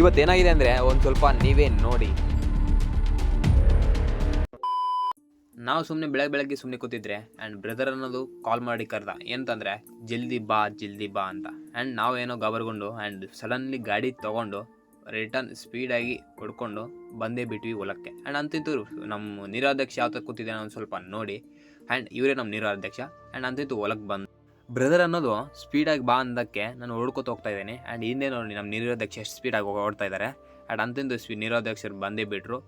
ಇವತ್ತು ಏನಾಗಿದೆ ಅಂದರೆ ಒಂದು ಸ್ವಲ್ಪ ನೀವೇ ನೋಡಿ. ನಾವು ಸುಮ್ಮನೆ ಬೆಳಗ್ಗೆ ಬೆಳಗ್ಗೆ ಸುಮ್ಮನೆ ಕೂತಿದ್ರೆ ಆ್ಯಂಡ್ ಬ್ರದರ್ ಅನ್ನೋದು ಕಾಲ್ ಮಾಡಿ ಕರೆದ. ಏನಂತಂದರೆ, ಜಲ್ದಿ ಬಾ ಜಲ್ದಿ ಬಾ ಅಂತ. ಆ್ಯಂಡ್ ನಾವೇನೋ ಗಬರ್ಕೊಂಡು ಆ್ಯಂಡ್ ಸಡನ್ಲಿ ಗಾಡಿ ತೊಗೊಂಡು ರಿಟರ್ನ್ ಸ್ಪೀಡಾಗಿ ಹೊಡ್ಕೊಂಡು ಬಂದೇ ಬಿಟ್ವಿ ಹೊಲಕ್ಕೆ. ಆ್ಯಂಡ್ ಅಂತಿಂತೂ ನಮ್ಮ ನೀರಾಧ್ಯಕ್ಷ ಯಾವ ಥರ ಕೂತಿದ್ದಾನೆ ಒಂದು ಸ್ವಲ್ಪ ನೋಡಿ. ಆ್ಯಂಡ್ ಇವರೇ ನಮ್ಮ ನೀರಾಧ್ಯಕ್ಷ. ಆ್ಯಂಡ್ ಅಂತಿಂತೂ ಹೊಲಕ್ಕೆ ಬಂದು ಬ್ರದರ್ ಅನ್ನೋದು ಸ್ಪೀಡಾಗಿ ಬಾ ಅಂದಕ್ಕೆ ನಾನು ಓಡ್ಕೊತ ಹೋಗ್ತಾ ಇದ್ದೀನಿ. ಆ್ಯಂಡ್ ಹಿಂದೆ ನೋಡಿ ನಮ್ಮ ನಿರೋಧಕ್ಷ ಎಷ್ಟು ಸ್ಪೀಡಾಗಿ ಓಡ್ತಾ ಇದ್ದಾರೆ ಆ್ಯಂಡ್ ಅಂತಿಂದು ಸ್ಪೀ ನಿರೋಧ್ಯಕ್ಷರು ಬಂದೇ ಬಿಟ್ಟರು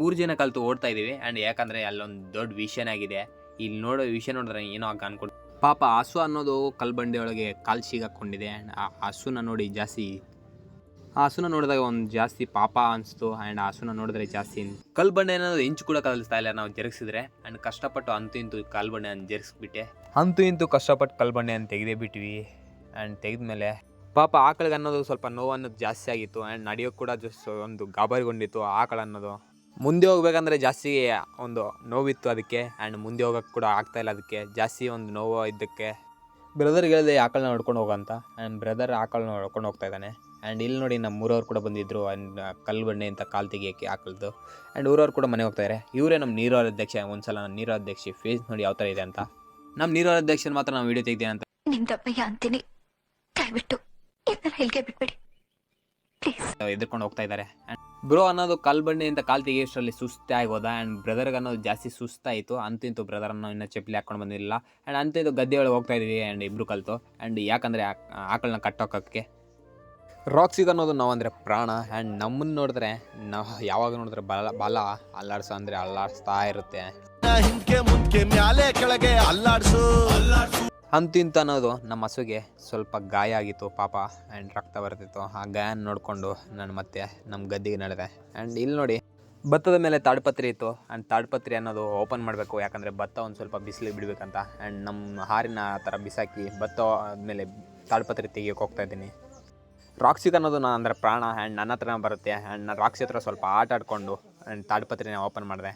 ಮೂರು ಜನ ಕಲಿತು ಓಡ್ತಾ ಇದ್ದೀವಿ ಆ್ಯಂಡ್ ಯಾಕಂದರೆ ಅಲ್ಲೊಂದು ದೊಡ್ಡ ವಿಷನ್ ಆಗಿದೆ. ಇಲ್ಲಿ ನೋಡೋ ವಿಷಯ ನೋಡಿದ್ರೆ ಏನೋ ಆಗ ಅನ್ಕೊಂಡು ಪಾಪ ಹಸು ಅನ್ನೋದು ಕಲ್ಬಂಡಿಯೊಳಗೆ ಕಾಲು ಸಿಗಾಕೊಂಡಿದೆ ಆ್ಯಂಡ್ ಆ ಹಸುನ ನೋಡಿ ಜಾಸ್ತಿ ಆ ಹಸುನ ನೋಡಿದಾಗ ಒಂದು ಜಾಸ್ತಿ ಪಾಪ ಅನಿಸ್ತು ಆ್ಯಂಡ್ ಆ ಹಸುನ ನೋಡಿದ್ರೆ ಜಾಸ್ತಿ ಕಲ್ಬಂಡೆ ಅನ್ನೋದು ಇಂಚು ಕೂಡ ಕಲಿಸ್ತಾ ಇಲ್ಲ ನಾವು ಜರುಗಿಸಿದ್ರೆ. ಆ್ಯಂಡ್ ಕಷ್ಟಪಟ್ಟು ಅಂತೂ ಇಂತೂ ಕಲ್ಬಂಡೆಯನ್ನು ಜರುಗಿಸ್ಬಿಟ್ಟೆ. ಅಂತೂ ಇಂತೂ ಕಷ್ಟಪಟ್ಟು ಕಲ್ಬಂಡೆಯನ್ನು ತೆಗೆದೇ ಬಿಟ್ವಿ ಆ್ಯಂಡ್ ತೆಗೆದ್ಮೇಲೆ ಪಾಪ ಆಕಳಿಗೆ ಅನ್ನೋದು ಸ್ವಲ್ಪ ನೋವು ಅನ್ನೋದು ಜಾಸ್ತಿ ಆಗಿತ್ತು ಆ್ಯಂಡ್ ನಡೆಯೋಕೆ ಕೂಡ ಜಸ್ಟ್ ಒಂದು ಗಾಬರಿಗೊಂಡಿತ್ತು ಆಕಳ ಅನ್ನೋದು. ಮುಂದೆ ಹೋಗ್ಬೇಕಂದ್ರೆ ಜಾಸ್ತಿ ಒಂದು ನೋವಿತ್ತು ಅದಕ್ಕೆ ಆ್ಯಂಡ್ ಮುಂದೆ ಹೋಗೋಕೆ ಕೂಡ ಆಗ್ತಾ ಇಲ್ಲ ಅದಕ್ಕೆ ಜಾಸ್ತಿ ಒಂದು ನೋವು ಇದ್ದಕ್ಕೆ. ಬ್ರದರ್ಗೆ ಹೇಳಿದೆ ಆಕಳನ್ನ ಹೋಗೋ ಹೋಗಂತ ಆ್ಯಂಡ್ ಬ್ರದರ್ ಆಕಳನ್ನ ನೋಡ್ಕೊಂಡು ಹೋಗ್ತಾ ಇದ್ದಾನೆ. ಆ್ಯಂಡ್ ಇಲ್ಲಿ ನೋಡಿ ನಮ್ಮ ಊರವ್ರು ಕೂಡ ಬಂದಿದ್ದರು ಆ್ಯಂಡ್ ಕಲ್ಲು ಬಂಡೆ ಅಂತ ಕಾಲು ತೆಗಿಯೋಕ್ಕೆ ಹಾಕಲ್ದು ಆ್ಯಂಡ್ ಊರವ್ರು ಕೂಡ ಮನೆಗೆ ಹೋಗ್ತಾ ಇದ್ದಾರೆ ಇವರೇ ನಮ್ಮ ನೀರಾವರಿ ಅಧ್ಯಕ್ಷ ಒಂದ್ಸಲ ನಮ್ಮ ನೀರಾವರಿ ಅಧ್ಯಕ್ಷ ಫೇಸ್ ನೋಡಿ ಯಾವ ಥರ ಇದೆ ಅಂತ. ನಮ್ಮ ನೀರಾವರಿ ಅಧ್ಯಕ್ಷನ ಮಾತ್ರ ನಾವು ವಿಡಿಯೋ ತೆಗ್ದೇನೆ ಅಂತ. ನಿಮ್ ಅಂತೀನಿ. ದಯವಿಟ್ಟು ಹೆಲ್ಗೆ ಬಿಟ್ಬಿಡಿ. ಎದ್ಕೊಂಡು ಹೋಗ್ತಾ ಇದ್ದಾರೆ ಬ್ರೋ ಅನ್ನೋದು ಕಾಲ್ ಬಂಡಿ ಅಂತ ಕಾಲ್ ತೆಗಿಯೋಷ್ಟರಲ್ಲಿ ಸುಸ್ತೆ ಆಗೋದ ಆ್ಯಂಡ್ ಬ್ರದರ್ಗೆ ಅನ್ನೋದು ಜಾಸ್ತಿ ಸುಸ್ತಾಯಿತು. ಅಂತಿಂತು ಬ್ರದರ್ ಅನ್ನೋ ಇನ್ನೂ ಚಪ್ಪಲಿ ಹಾಕೊಂಡು ಬಂದಿಲ್ಲ ಆ್ಯಂಡ್ ಅಂತಿಂತು ಗದ್ದೆ ಒಳಗೆ ಹೋಗ್ತಾ ಇದ್ದೀವಿ ಆ್ಯಂಡ್ ಇಬ್ರು ಕಲಿತು. ಆ್ಯಂಡ್ ಯಾಕಂದರೆ ಆಕಳನ್ನ ಕಟ್ಟೋಕಕ್ಕೆ ರಾಕ್ಸಿಗೆ ಅನ್ನೋದು ನಾವು ಅಂದರೆ ಪ್ರಾಣ. ಆ್ಯಂಡ್ ನಮ್ಮನ್ನು ನೋಡಿದ್ರೆ ನಾವು ಯಾವಾಗ ನೋಡಿದ್ರೆ ಬಲ ಬಲ ಅಲ್ಲಾಡ್ಸೋ ಅಂದರೆ ಅಲ್ಲಾಡಿಸ್ತಾ ಇರುತ್ತೆ. ಹಿಂದ್ಕೆ ಮುಂದೆ ಮ್ಯಾಲೆ ಕೆಳಗೆ ಅಲ್ಲಾಡ್ಸು. ಅಂತಿಂತ ಅನ್ನೋದು ನಮ್ಮ ಹಸುಗೆ ಸ್ವಲ್ಪ ಗಾಯ ಆಗಿತ್ತು ಪಾಪ. ಆ್ಯಂಡ್ ರಕ್ತ ಬರ್ತಿತ್ತು. ಆ ಗಾಯನ ನೋಡಿಕೊಂಡು ನಾನು ಮತ್ತೆ ನಮ್ಮ ಗದ್ದಿಗೆ ನಡೆದೆ. ಆ್ಯಂಡ್ ಇಲ್ಲಿ ನೋಡಿ ಭತ್ತದ ಮೇಲೆ ತಾಡ್ಪತ್ರಿ ಇತ್ತು. ಆ್ಯಂಡ್ ತಾಡ್ಪತ್ರಿ ಅನ್ನೋದು ಓಪನ್ ಮಾಡಬೇಕು. ಯಾಕಂದರೆ ಭತ್ತ ಒಂದು ಸ್ವಲ್ಪ ಬಿಸಿಲಿಗೆ ಬಿಡಬೇಕಂತ. ಆ್ಯಂಡ್ ನಮ್ಮ ಹಾರಿನ ಆ ಥರ ಬಿಸಾಕಿ ಭತ್ತ ಮೇಲೆ ತಾಡ್ಪತ್ರಿ ತೆಗಿಯೋಕೆ ಹೋಗ್ತಾ ಇದ್ದೀನಿ. ರಾಕ್ಸಿಗೆ ಅನ್ನೋದು ನಾನು ಅಂದರೆ ಪ್ರಾಣ ಆ್ಯಂಡ್ ನನ್ನ ಹತ್ರನೇ ಬರುತ್ತೆ ಆ್ಯಂಡ್ ನಾನು ರಾಕ್ಸಿ ಹತ್ರ ಸ್ವಲ್ಪ ಆಟ ಆಡಿಕೊಂಡು ಆ್ಯಂಡ್ ತಾಡ್ಪತ್ರೆನೇ ಓಪನ್ ಮಾಡಿದೆ.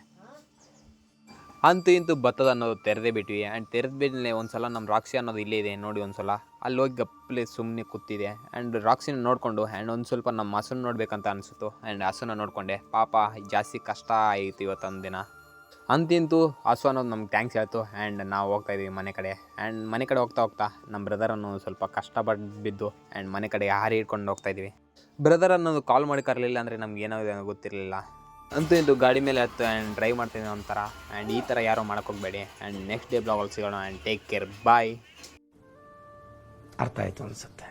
ಅಂತೂ ಇಂತೂ ಬತ್ತದ ಅನ್ನೋದು ತೆರೆದೇ ಬಿಟ್ವಿ ಆ್ಯಂಡ್ ತೆರೆದ ಮೇಲೆ ಒಂದು ಸಲ ನಮ್ಮ ರಾಕ್ಸಿ ಅನ್ನೋದು ಇಲ್ಲೇ ಇದೆ ನೋಡಿ ಒಂದು ಸಲ ಅಲ್ಲಿ ಹೋಗಿ ಗಪ್ಪಲೆ ಸುಮ್ಮನೆ ಕೂತಿದೆ ಆ್ಯಂಡ್ ರಾಕ್ಸಿನ ನೋಡಿಕೊಂಡು ಆ್ಯಂಡ್ ಒಂದು ಸ್ವಲ್ಪ ನಮ್ಮ ಹಸುನ ನೋಡಬೇಕಂತ ಅನಿಸ್ತು ಆ್ಯಂಡ್ ಹಸುನ ನೋಡಿಕೊಂಡೆ. ಪಾಪ ಜಾಸ್ತಿ ಕಷ್ಟ ಆಯಿತು ಇವತ್ತೊಂದು ದಿನ. ಅಂತಿಂತೂ ಹಸು ಅನ್ನೋದು ನಮ್ಗೆ ಥ್ಯಾಂಕ್ಸ್ ಹೇಳ್ತು. ಆ್ಯಂಡ್ ನಾವು ಹೋಗ್ತಾ ಇದ್ದೀವಿ ಮನೆ ಕಡೆ. ಆ್ಯಂಡ್ ಮನೆ ಕಡೆ ಹೋಗ್ತಾ ಹೋಗ್ತಾ ನಮ್ಮ ಬ್ರದರ್ ಅನ್ನೋದು ಸ್ವಲ್ಪ ಕಷ್ಟಪಟ್ಟು ಬಿದ್ದು ಆ್ಯಂಡ್ ಮನೆ ಕಡೆ ಹಾರಿ ಹಿಡ್ಕೊಂಡು ಹೋಗ್ತಾ ಇದ್ದೀವಿ ಬ್ರದರ್ ಅನ್ನೋದು ಕಾಲ್ ಮಾಡಿ ಕರಲಿಲ್ಲ ಅಂದರೆ ನಮ್ಗೆ ಅನ್ನೋ ಗೊತ್ತಿರಲಿಲ್ಲ. ಅಂತೂ ಇಂದು ಗಾಡಿ ಮೇಲೆ ಹತ್ತು ಆ್ಯಂಡ್ ಡ್ರೈವ್ ಮಾಡ್ತೀನಿ ಒಂಥರ. ಆ್ಯಂಡ್ ಈ ಥರ ಯಾರೂ ಹೋಗಬೇಡಿ. ಆ್ಯಂಡ್ ನೆಕ್ಸ್ಟ್ ಡೇ ಬ್ಲಾಗಲ್ಲಿ ಸಿಗೋಣ. ಆ್ಯಂಡ್ ಟೇಕ್ ಕೇರ್ ಬಾಯ್ ಅರ್ಥ ಆಯಿತು ಅನ್ಸುತ್ತೆ.